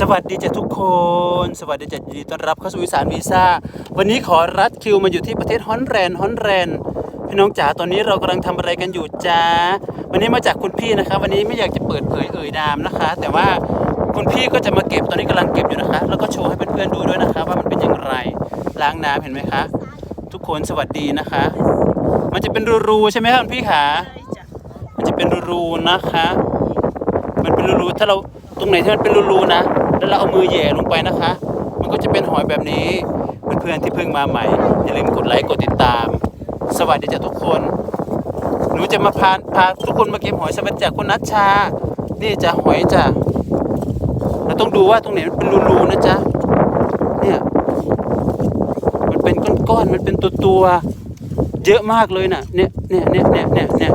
สวัสดีจ้ะทุกคน สวัสดีจ้ะยินดีต้อนรับเข้าสู่อีสานวีซ่า วันนี้ขอรัดคิวมาอยู่ที่ประเทศฮอนแลนด์ฮอนแลนด์พี่น้องจ๋าตอนนี้เรากำลังทำอะไรกันอยู่จ้าวันนี้มาจากคุณพี่นะคะ วันนี้ไม่อยากจะเปิดเผยเอ่ยนามนะคะ แต่ว่าคุณพี่ก็จะมาเก็บตอนนี้กำลังเก็บอยู่นะคะ แล้วก็โชว์ให้เพื่อนๆดูด้วยนะคะ ว่ามันเป็นอย่างไรล้างน้ำเห็นไหมคะ ทุกคนสวัสดีนะคะ มันจะเป็นรูๆใช่ไหมคะคุณพี่ขามันจะเป็นรูๆนะคะ มันเป็นรูๆถ้าเราตรงไหนที่มันเป็นรูๆนะ แล้วเราเอามือแย่ลงไปนะคะ มันก็จะเป็นหอยแบบนี้ เพื่อนๆที่เพิ่งมาใหม่ อย่าลืมกดไลค์กดติดตาม สวัสดีจ้ะทุกคน หนูจะมาพาพาทุกคนมาเก็บหอยสวัสดีจ้ะคุณนัชชา นี่จะหอยจ้ะเราต้องดูว่าตรงไหนมันเป็นรูๆนะจ๊ะ เนี่ย มันเป็นก้อนๆ มันเป็นตัวตัวๆเยอะมากเลยน่ะ เนี่ยเนี่ยเนี่ยเนี่ยเนี่ยเนี่ย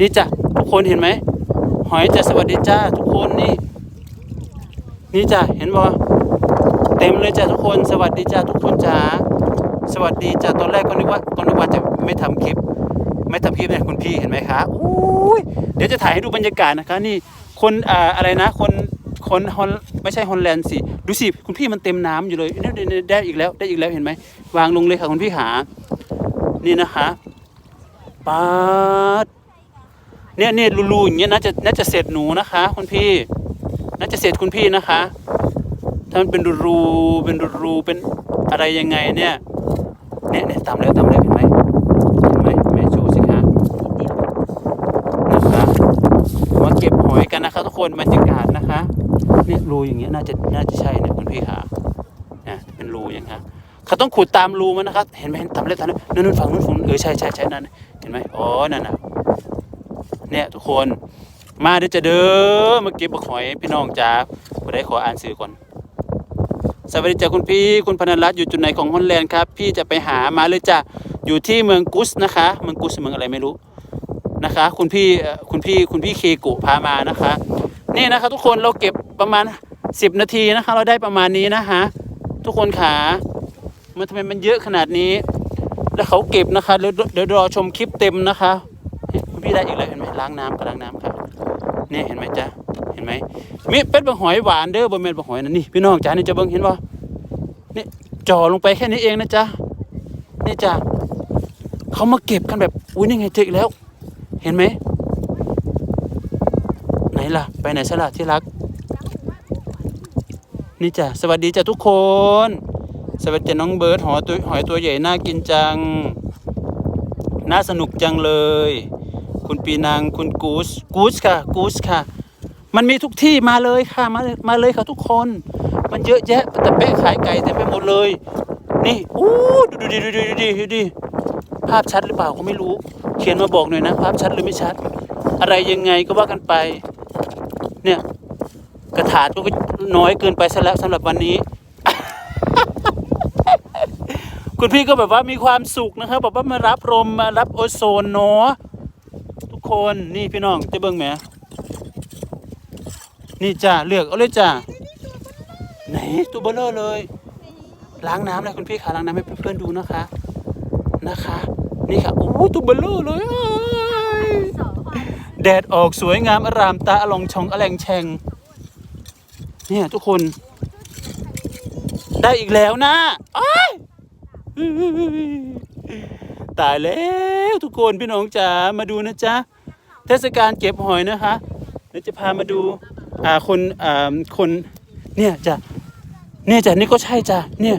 นี่จ้ะทุกคนเห็นไหมหอยจ้ะสวัสดีจ้าทุกคนนี่ นี่จ้ะเห็นบ่เต็มเลยจ้ะทุกคน สวัสดีจ้าทุกคนจ้าสวัสดีจ้าตอนแรกก็นึกว่าก็นึกว่าจะไม่ทำคลิป ไม่ทำคลิปเนี่ยคุณพี่เห็นไหมคะอุ้ยเดี๋ยวจะถ่ายให้ดูบรรยากาศนะคะ นี่คนอ่าอะไรนะ คนคนฮอนไม่ใช่ฮอลแลนด์สิดูสิคุณพี่มันเต็มน้ำอยู่เลยนี่ได้อีกแล้วได้อีกแล้วเห็นไหมวางลงเลยค่ะคุณพี่หา นี่นะคะปาดเนี่ยเนี่ยรูๆอย่างเงี้ยน่าจะน่าจะเสร็จหนูนะคะคุณพี่ น่าจะเสร็จคุณพี่นะคะ ถ้ามันเป็นรูเป็นรูเป็นอะไรยังไงเนี่ยเนี่ยเนี่ยตามแล้วตามแล้วเห็นไหมเห็นไหมแม่ชว์สิคะนะคะมาเก็บหอยกันนะคะ ทุกคนบรรยากาศนะคะเนี่ยรูอย่างเงี้ยน่าจะน่าจะใช่เนี่ยคุณพี่ค่ะเนี่ยเป็นรูอย่างเงี้ยเขาต้องขุดตามรูมันนะคะเห็นไหมเห็นตามแล้วตามแล้วนั่นนู่นฝั่งนู้นฝั่งเออใช่ใช่ใช่นั่นเห็นไหมอ๋อนั่นน่ะเนี่ยทุกคน มาเดี๋ยวจะเด้อมาเก็บบักหอยพี่น้องจ้าผู้ใดขออ่านสื่อก่อนสวัสดีจ้าคุณพี่คุณพนันรัตน์อยู่จุดไหนของฮอลแลนด์ครับพี่จะไปหามาเลยจ้ะอยู่ที่เมืองกุสนะคะ เมืองกุสเมืองอะไรไม่รู้นะคะ คุณพี่คุณพี่คุณพี่เคกุพามานะคะ นี่นะคะ ทุกคนเราเก็บประมาณ 10 นาทีนะคะ เราได้ประมาณนี้นะคะทุกคนขามันทำไมมันเยอะขนาดนี้ แล้วเขาเก็บนะคะเดี๋ยวเดี๋ยวรอชมคลิปเต็มนะคะ คุณพี่ได้อีกแล้วเห็นไหมล้างน้ำกับล้างน้ำครับ เนี่ยเห็นไหมจ๊ะเห็นไหมมีเป็ดบะหอยหวานเด้อบะเม็นบะหอยนะนี่พี่น้องจ๋านี่จะเบิ่งเห็นป่นี่จ่อลงไปแค่นี้เองนะจ๊ะนี่จ้ะเขามาเก็บกันแบบอุ้ยนี่ไงเจออีกแล้ว เห็นไหมไหนล่ะ ไปไหนสละที่รัก นี่จ้ะสวัสดีจ้ะทุกคน สวัสดีจ้ะน้องเบิร์ดหอยตัวหอยตัวใหญ่น่ากินจัง น่าสนุกจังเลย คุณปีนางคุณกูสกูสค่ะกูสค่ะ มันมีทุกที่มาเลยค่ะมามาเลยค่ะทุกคน มันเยอะแยะแต่เป๊ะขายไก่เต็มไปหมดเลย นี่อู้ดูดูดิดูดิดูดิดูดิภาพชัดหรือเปล่าก็ไม่รู้ เขียนมาบอกหน่อยนะ ภาพชัดหรือไม่ชัด อะไรยังไงก็ว่ากันไป เนี่ยกระถาก็น้อยเกินไปซะแล้วสำหรับวันนี้ คุณพี่ก็แบบว่ามีความสุขนะครับแบบว่ามารับลมมารับโอโซนเนาะ คนนี่พี่น้องจะเบิ่งไหมนี่จ้าเลือกเอาเลยจ้าไหนตัวเบลเลอร์เลย ล้างน้ำเลยคุณพี่ขาล้างน้ำให้เพื่อนๆดูนะคะ นะคะ นี่ค่ะโอ้ตัวเบลเลอร์เลยแดดออกสวยงามอารามตาอลองชองอแลงแชงเนี่ยทุกคน ได้อีกแล้วนะตายแล้วทุกคนพี่น้องจ๋ามาดูนะจ๊ะ เทศกาลเก็บหอยนะคะเดี๋ยวจะพามาดูอ่าคนอ่าคนเนี่ยจ้ะเนี่ยจ้ะนี่ก็ใช่จ้ะเนี่ย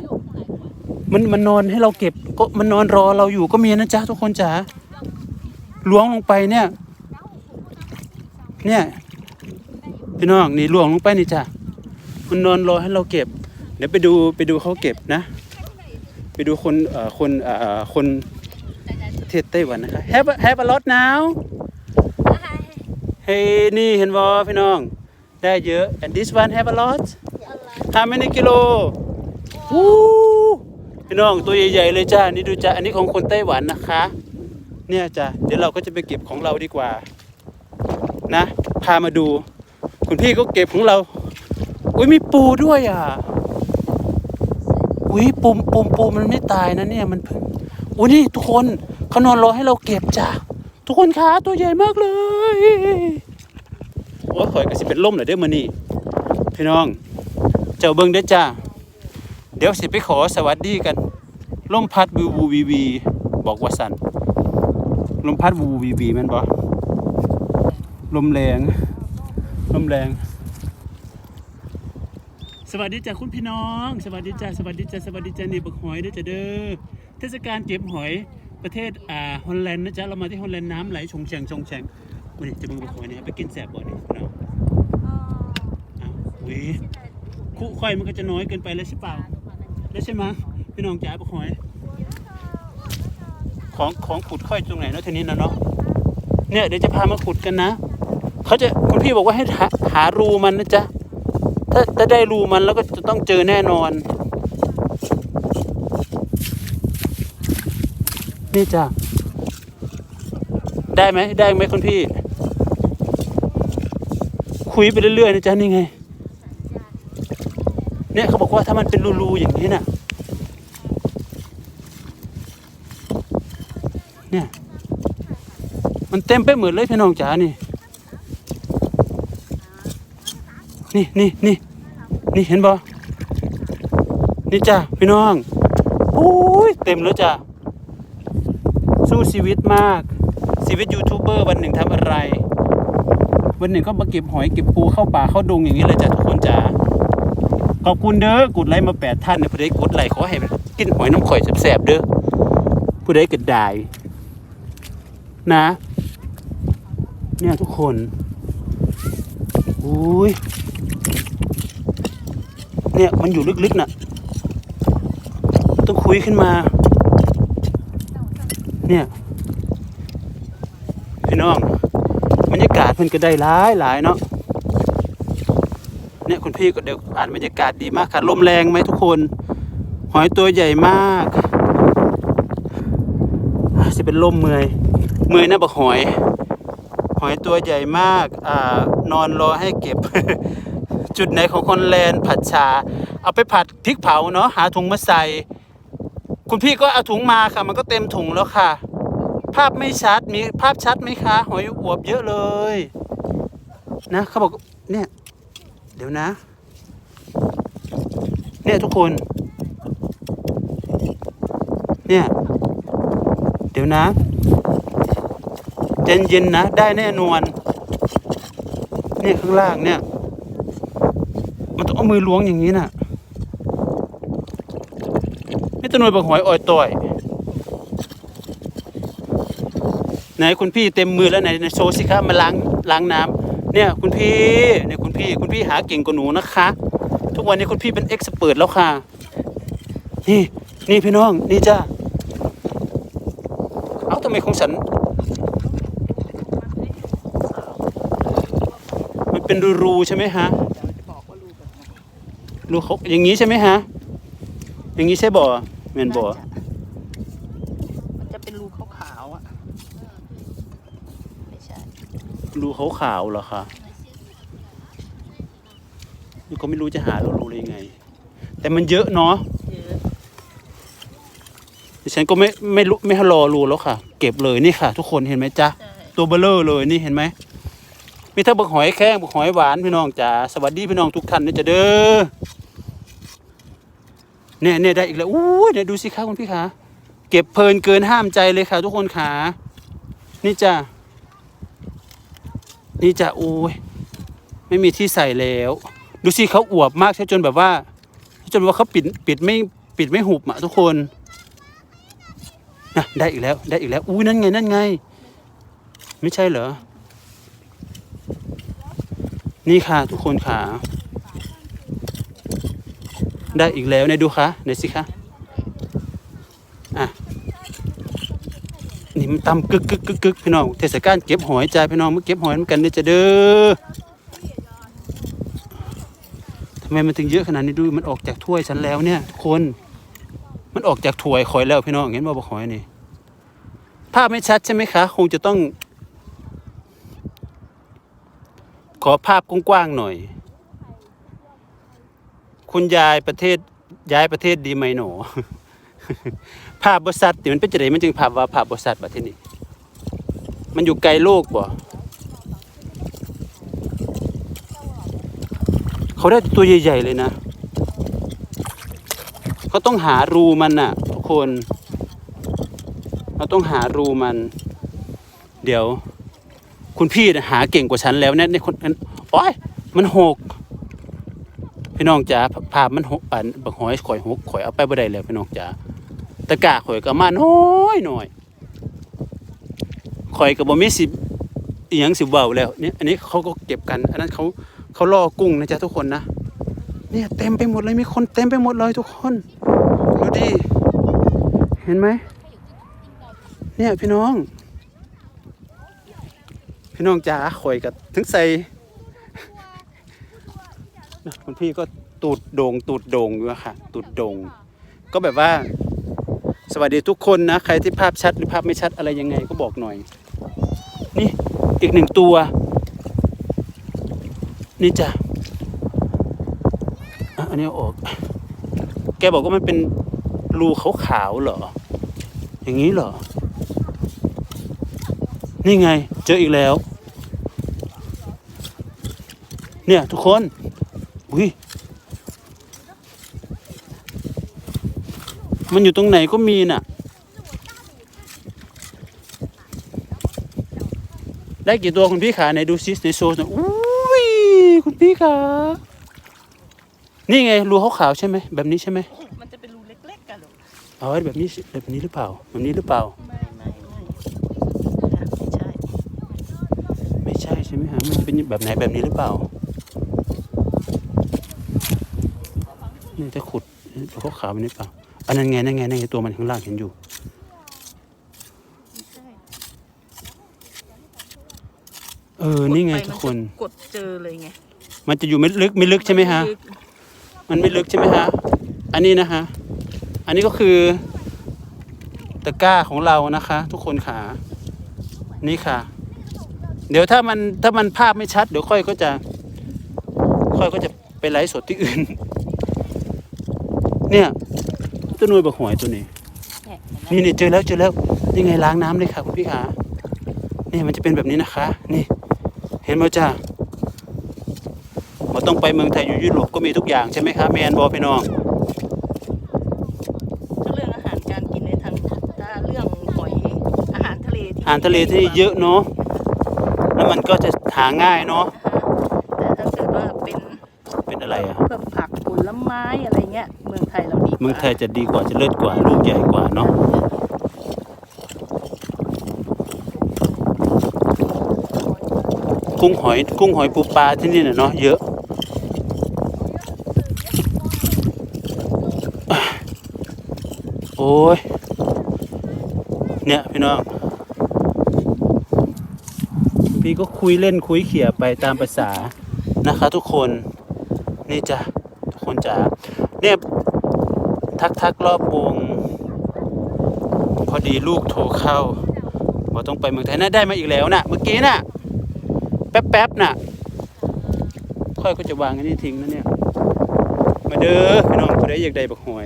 มันมันนอนให้เราเก็บก็มันนอนรอเราอยู่ก็มีนะจ๊ะทุกคนจ๋าล้วงลงไปเนี่ย เนี่ยพี่น้องนี่ล้วงลงไปนี่จ้ะมันนอนรอให้เราเก็บ เดี๋ยวไปดูไปดูเขาเก็บนะ ไปดูคนเอ่อคนเอ่อคนเทศไต้หวันนะคะ Have a, have a lot now เฮ้ยนี่เห็นบ่พี่น้อง ได้เยอะ and this one have a lot how many กิโลวู้พี่น้องตัวใหญ่ๆเลยจ้า นี่ดูจ้า อันนี้ของคนไต้หวันนะคะ เนี่ยจ้ะเดี๋ยวเราก็จะไปเก็บของเราดีกว่า นะ พามาดู คุณพี่ก็เก็บของเรา อุ้ยมีปูด้วยอะ อุ้ยปูมปูมปูมันไม่ตายนะเนี่ยมันเพิ่งอุ้ยนี่ทุกคนเขานอนรอให้เราเก็บจ้ะ ทุกคนคะตัวใหญ่มากเลยโอ้ยข่อยก็สิเป็นล่มหน่อยเด้อมื้อนี้พี่น้อง เจ้าเบิ่งเด้อจ้า เดี๋ยวสิไปขอสวัสดีกันลมพัดวูวูวีวีบอกว่าสันลมพัดวูวูวีวีแม่นบ่ลมแรงลมแรง สวัสดีจ้าคุณพี่น้อง สวัสดีจ้าสวัสดีจ้าสวัสดีจ้านี่บักหอยเด้อจ้าเด้อเทศกาลเก็บหอย ประเทศอ่าฮอลแลนด์นะจ๊ะเรามาที่ฮอลแลนด์น้ำไหลชงแชงชงแชงวันนี้จะเบิ่งบักหอยเนี่ยไปกินแสบบ่เนี่ยพี่น้องอ้าวอุ้ยคู่ค่อยมันก็จะน้อยเกินไปแล้วใช่เปล่าแล้วใช่ไหมยพี่น้องจ๋าบักหอยของของขุดค่อยตรงไหนเนาะทีนี้นะเนาะเนี่ยเดี๋ยวจะพามาขุดกันนะเขาจะคุณพี่บอกว่าให้หาหารูมันนะจ๊ะถ้าถ้าได้รูมันแล้วก็จะต้องเจอแน่นอน นี่จ้ะได้ไหมได้ไหมคุณพี่ คุยไปเรื่อยๆนะจ๊ะนี่ไง เนี่ยเขาบอกว่าถ้ามันเป็นรูๆอย่างนี้น่ะ เนี่ย มันเต็มไปหมดเลยพี่น้องจ๋านี่ นี่นี่นี่นี่เห็นบ่นี่จ้ะพี่น้องโอ้ยเต็มแล้วจ้ะ สู้ชีวิตมาก ชีวิตยูทูบเบอร์วันหนึ่งทำอะไร วันหนึ่งก็มาเก็บหอยเก็บปูเข้าป่าเข้าดงอย่างนี้เลยจ้ะทุกคนจ้ะขอบคุณเด้อกดไลค์มาแปดท่านเนะผู้ใดกดไลค์ขอให้กินหอยน้ำข่อยแสบๆเด้อผู้ใดก็ได้นะ เนี่ยทุกคนอุ้ยเนี่ยมันอยู่ลึกๆน่ะ ต้องคุยขึ้นมา เนี่ยพี่น้องบรรยากาศมันก็ได้หลายหลายเนาะเนี่ยคุณพี่ก็เดี๋ยวอ่านบรรยากาศดีมากค่ะลมแรงไหมทุกคน หอยตัวใหญ่มากจะเป็นลมเมื่อยเมื่อยนะบักหอย หอยตัวใหญ่มากอ่านอนรอให้เก็บ จุดไหนของคนแลนผัดชา เอาไปผัดพริกเผาเนาะหาถุงมาใส่ คุณพี่ก็เอาถุงมาค่ะ มันก็เต็มถุงแล้วค่ะ ภาพไม่ชัดมีภาพชัดไหมคะ หอยอวบเยอะเลย นะเขาบอกเนี่ย เดี๋ยวนะ เนี่ยทุกคน เนี่ย เดี๋ยวนะเย็นเย็นๆนะ ได้แน่นอนเนี่ยข้างล่างเนี่ย มันต้องเอามือล้วงอย่างนี้น่ะ ตะนวยบักหอยอ่อยต่อยไหนคุณพี่เต็มมือแล้วไหนในโชว์สิคะมาล้างล้างน้ำเนี่ยคุณพี่เนี่ยคุณพี่คุณพี่หาเก่งกว่าหนูนะคะ ทุกวันนี้คุณพี่เป็นเอ็กซ์เปิดแล้วค่ะ นี่นี่พี่น้องนี่จ้าเอ้าทำไมของฉันมันเป็นรูๆใช่ไหมฮะรูเขาอย่างนี้ใช่ไหมฮะอย่างนี้ใช่บ่อ เมนบ่อมันจะเป็นรูขาวๆอะไม่ใช่รูขาวๆเหรอคะนี่ก็ไม่รู้จะหารูรูเลยงไง แต่มันเยอะเนาะเยอะดิฉันก็ไม่ไม่รู้ไม่รอรูแล้วค่ะ เก็บเลยนี่ค่ะ ทุกคนเห็นไหมจ๊ะ ใช่ตัวเบลเลอร์เลยนี่เห็นไหมมีทั้งบักหอยแข้งบักหอยหวานพี่น้องจ๋าสวัสดีพี่น้องทุกท่านนะจ๊ะเด้อ เนี่ยเนี่ยได้อีกแล้วอู้ยเนี่ยดูสิคะคุณพี่คะเก็บเพลินเกินห้ามใจเลยค่ะ ทุกคนขานี่จ้ะนี่จ้ะโอ้ยไม่มีที่ใส่แล้ว ดูสิเขาอวบมากใช่จนแบบว่า จนว่าเขาปิดปิดไม่ปิดไม่หุบอะทุกคนนะได้อีกแล้วได้อีกแล้วอุ้ยนั่นไงนั่นไง ไม่ใช่เหรอ นี่ค่ะทุกคนค่ะ ได้อีกแล้วเนี่ยดูค่ะไหนสิคะอะนี่มันตำกึกกึกกึกกึกพี่น้องเทศกาลเก็บหอยจ้าพี่น้องมาเก็บหอยมือนกันเด้อจ้าเด้อทำไมมันถึงเยอะขนาดนี้ดูมันออกจากถ้วยฉันแล้วเนี่ยทุกคนมันออกจากถ้วยคอยแล้วพี่น้องเห็นบ่บอกหอยนี่ภาพไม่ชัดใช่ไหมคะ คงจะต้อง ขอภาพกว้างๆหน่อย คุณยายประเทศย้ายประเทศดีไหมหนอภาพบริษัทมันเป็นจะไดมันจึงภาพว่าภาพบริษัทแบบที่นี่มันอยู่ไกลโลกบ่เขาได้ตัวใหญ่ๆเลยนะ เขาต้องหารูมันน่ะทุกคนเราต้องหารูมัน เดี๋ยว คุณพี่หาเก่งกว่าฉันแล้วเนี่ยในคนนั้นโอ้ยมันหก พี่น้องจ๋าภาพมันหกอันบักหอยข่อยหกข่อยเอาไปบ่ได้แล้วพี่น้องจ๋าตะก้าข่อยก็มาน้อยหน่อยข่อยก็บ่มีสิอีหยังสิเว้าแล้วเนี่ยอันนี้เขาก็เก็บกัน อันนั้นเขาเขาล่อกุ้งนะจ๊ะทุกคนนะเนี่ยเต็มไปหมดเลยมีคนเต็มไปหมดเลยทุกคนดูดิเห็นไหมเนี่ยพี่น้อง พี่น้องจ๋าข่อยกับถึงใส่ นะคุณพี่ก็ตูดโด่งตูดโด่งอยู่อะค่ะ ตูดโด่งก็แบบว่า สวัสดีทุกคนนะ ใครที่ภาพชัดหรือภาพไม่ชัดอะไรยังไงก็บอกหน่อย นี่อีกหนึ่งตัว นี่จ้ะอันนี้ออก แกบอกว่ามันเป็นรูขาวๆเหรอ อย่างนี้เหรอ นี่ไง เจออีกแล้ว เนี่ยทุกคน อุ้ย มันอยู่ตรงไหนก็มีน่ะ ได้กี่ตัวคุณพี่ขาไหนดูซิในโซนหน่อยอุ้ยคุณพี่ขานี่ไงรูขาวๆใช่ไหมแบบนี้ใช่ไหมมันจะเป็นรูเล็กๆกันลูกเอาไว้แบบนี้สิแบบนี้หรือเปล่าแบบนี้หรือเปล่า ไม่ไม่ไม่ค่ะไม่ใช่ ไม่ใช่ใช่ไหมฮะมันเป็นแบบไหนแบบนี้หรือเปล่านี่จะขุดตัวขาวๆแบบนี้เปล่า อันนั้นไงนั่นไงนั่นไงตัวมันข้างล่างเห็นอยู่ไม่ใช่เออ นี่ไงกดปทุกคนมัจะกดเจอเลยไง มันจะอยู่ไม่ลึกไม่ลึกใช่ไหมฮะ มันไม่ลึกใช่ไหมฮะ อันนี้นะฮะ อันนี้ก็คือตะกร้าของเรานะคะ ทุกคนขานี่ค่ะ เดี๋ยวถ้ามันถ้ามันภาพไม่ชัด เดี๋ยวค่อยก็จะ ค่อยก็จะไปไลฟ์สดที่อื่น เนี่ย ตัวนุยบักหอยตัวนี้เนี่ยเห็นไหมนี่นี่เจอแล้วเจอแล้วนี่ไงล้างน้ำเลยค่ะคุณพี่ขานี่มันจะเป็นแบบนี้นะคะ นี่ เห็นไหมจ้ามาต้องไปเมืองไทยอยู่ยุโรปก็มีทุกอย่างใช่ไหมคะแมนบอพี่น้องก็เรื่องอาหารการกินในทางถ้าเรื่องหอยอาหารทะเลที่อาหารทะเลที่เยอะเนาะแล้วมันก็จะหาง่ายเนาะ แต่ถ้าเกิดว่าเป็น เป็นอะไรอะพวกผักผลไม้อะไรเงี้ย เมืองไทยเราดีกว่าเมืองไทยจะดีกว่าจะเลิศกว่าลูกใหญ่กว่าเนาะกุ้งหอยกุ้งหอยปูปลาที่นี่น่ะเนาะเยอะอะโอ้ยเนี่ยพี่น้องพี่ก็คุยเล่นคุยเขี่ยไปตามภาษานะคะทุกคน นี่จ้ะทุกคนจ๋าเนี่ยทักทักรอบวง พอดีลูกโทรเข้าบอกต้องไปเมืองไทยน่าได้มาอีกแล้วน่ะ เมื่อกี้น่ะ แป๊บแป๊บๆน่ะ ค่อยก็จะวางอันนี้ทิ้งนะเนี่ย มาเด้อพี่น้องผู้ใดอยากได้บักหอย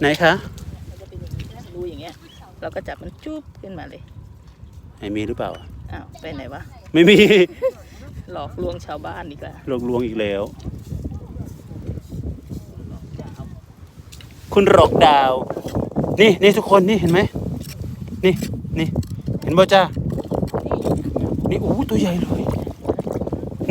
ไหนคะมันจะเป็นอย่างนี้นะรูอย่างเงี้ย เราก็จับมันจุ๊บขึ้นมาเลยไหนมีหรือเปล่าอ้าวไปไหนวะ ไม่มี หลอกลวงชาวบ้านดีกว่าหลอกลวงอีกแล้ว คุณหลอกดาว นี่นี่ทุกคนนี่เห็นไหมนี่นี่เห็นบ่จ้านี่โอ้ตัวใหญ่เลย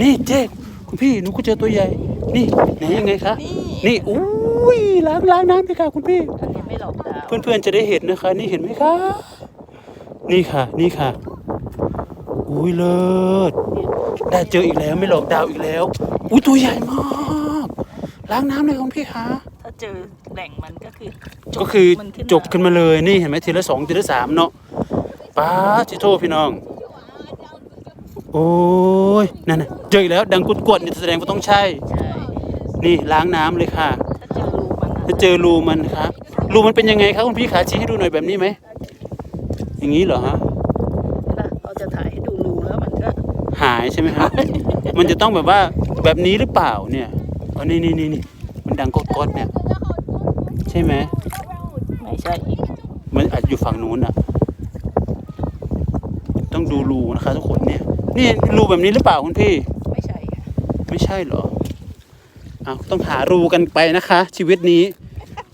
นี่เจ๊คุณพี่หนูก็เจอตัวใหญ่ นี่ไหนยังไงคะนี่นี่อุ้ยล้างล้างน้ำเลยค่ะคุณพี่อันนี้ไม่หลอกดาวเพื่อนๆจะได้เห็นนะคะ นี่เห็นไหมคะ นี่ค่ะ นี่ค่ะ อุ้ยเลิศ ได้เจออีกแล้วไม่หลอกดาวอีกแล้ว อุ้ยตัวใหญ่มากล้างน้ำเลยคุณพี่คะถ้าเจอแหล่งมันก็คือก็คือมันขึ้นจกขึ้นมาเลยนี่เห็นไหมทีละสองทีละสามเนาะป้าจิโทพี่น้อง โอ้ยนั่นน่ะเจออีกแล้ว ดังกุดกวดนี่แสดงว่าต้องใช่ ใช่นี่ล้างน้ำเลยค่ะ ถ้าเจอรูมันนะถ้าเจอรูมันครับรูมันเป็นยังไงครับคุณพี่ขาชี้ให้ดูหน่อยแบบนี้ไหมอย่างนี้เหรอฮะนะเราจะถ่ายให้ดูรูแล้วมันก็ หายใช่ไหมครับ มันจะต้องแบบว่าแบบนี้หรือเปล่าเนี่ยอ๋อนี่นี่นี่นี่มันดังกดกดๆเนี่ย ใช่ไหมไม่ใช่อีกมันอาจอยู่ฝั่งนู้นอะ ต้องดูรูนะคะทุกคนเนี่ย นี่รูแบบนี้หรือเปล่าคุณพี่ ไม่ใช่ค่ะไม่ใช่เหรอเอาต้องหารูกันไปนะคะ ชีวิตนี้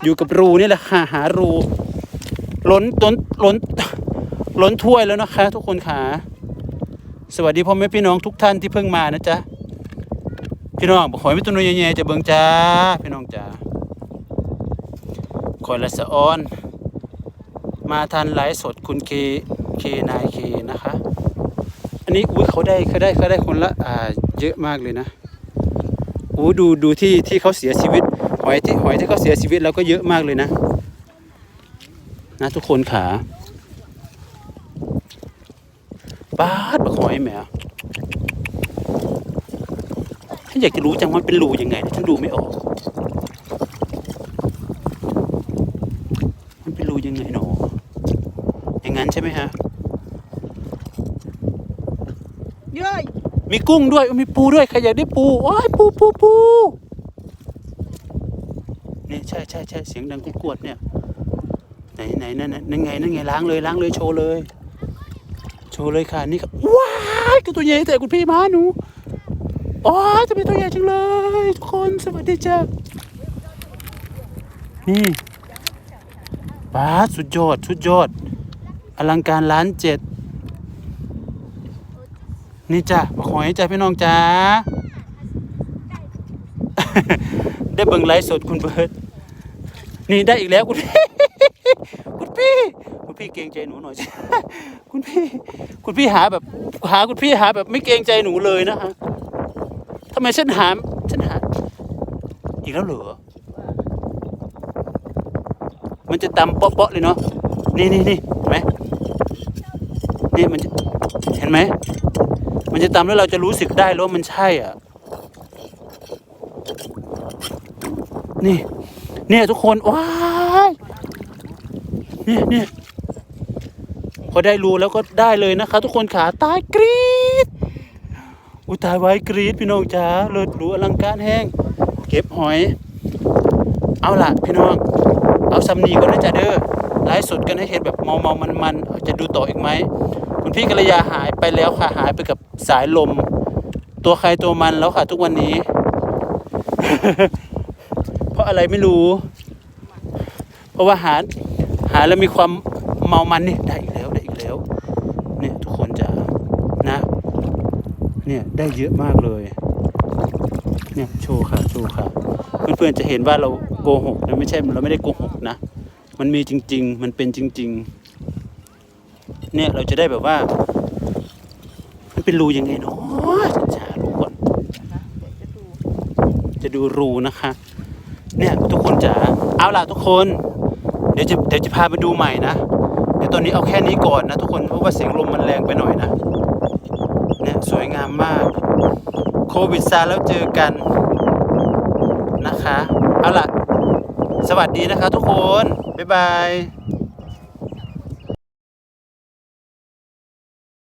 อยู่กับรูนี่แหละค่ะหารูล้นล้นล้นล้นถ้วยแล้วนะคะ ทุกคนค่ะ สวัสดีพ่อแม่พี่น้องทุกท่านที่เพิ่งมานะจ๊ะพี่น้องขอให้ม่ต้นแย่จะเบิ่งจ้าพี่น้องจ้าคอยละสะออน มาทันไลฟ์สดคุณเคเคนายเคนะคะ อันนี้อุ้ยเขาได้เขาได้เขาได้คนละอ่าเยอะมากเลยนะอู้ดูดูที่ที่เขาเสียชีวิตหอยที่หอยที่เขาเสียชีวิตแล้วก็เยอะมากเลยนะ นะทุกคนขา ป้าดบักหอยแหมฉันอยากจะรู้จังว่ามันเป็นรูยังไงแต่ฉันดูไม่ออก มันเป็นรูยังไงหนออย่างนั้นใช่ไหมฮะเย้ยมีกุ้งด้วยมีปูด้วยใครอยากได้ปูโอ้ยปูปูปูเนี่ยใช่ใช่ใช่เสียงดังกุดกวดเนี่ยไหนไหนนั่นน่ะนั่นไงนั่นไงล้างเลยล้างเลยโชว์เลย โชว์เลยค่ะนี่ครับว้ายก็ตัวใหญ่แต่คุณพี่มาหนูอ้ยจะเป็นตัวใหญ่จังเลย ทุกคนสวัสดีจ้านี่ป้าสุดยอดสุดยอด อลังการล้านเจ็ดนี่จ้ะบอกหอยจ้ะพี่น้องจ้าได้เบิ่งไลฟ์สดคุณเบิร์ตนี่ได้อีกแล้วคุณพี่คุณพี่ พี่เกรงใจหนูหน่อย คุณพี่คุณพี่หาแบบหาคุณพี่หาแบบไม่เกรงใจหนูเลยนะฮะทำไมฉันหาฉันหา อีกแล้วเหรอมันจะตำเปาะๆเลยเนาะนี่นี่นี่เห็นไหมนี่มันจะเห็นไหมมันจะตำแล้วเราจะรู้สึกได้แล้วมันใช่อะ นี่ เนี่ยทุกคนว้ายเนี่ยเนี่ย พอได้รู้แล้วก็ได้เลยนะคะ ทุกคนขาตายกรี๊ดอุยตายไว้กรี๊ดพี่น้องจ๋าเลิศหรูอลังการแห้ง เก็บหอย เอาล่ะพี่น้อง เอาซัมนีก่อนนะจ๊ะเด้อไลฟ์สดกันให้เห็นแบบเมาเมามันมันจะดูต่ออีกไหมคุณพี่กัลยาหายไปแล้วค่ะหายไปกับสายลม ตัวใครตัวมันแล้วค่ะทุกวันนี้ เพราะอะไรไม่รู้ เพราะว่าหาหาแล้วมีความเมามันนี่ได้อีกแล้วได้อีกแล้ว เนี่ยทุกคนจะนะ เนี่ย ได้เยอะมากเลยเนี่ยโชว์ค่ะโชว์ค่ะเพื่อนๆจะเห็นว่าเราโกหกนะไม่ใช่เราไม่ได้โกหกนะ มันมีจริง ๆ มันเป็นจริง ๆ เนี่ยเราจะได้แบบว่า มันเป็นรูยังไงเนาะช้าๆรูก่อนจะดูรูนะคะ เนี่ยทุกคนจ๋าเอาล่ะทุกคน เดี๋ยวจะเดี๋ยวจะพาไปดูใหม่นะเดี๋ยวตอนนี้เอาแค่นี้ก่อนนะทุกคนเพราะว่าเสียงลมมันแรงไปหน่อยนะ สวยงามมาก โควิดซาแล้วเจอกันนะคะ เอาล่ะ สวัสดีนะคะทุกคน บ๊ายบาย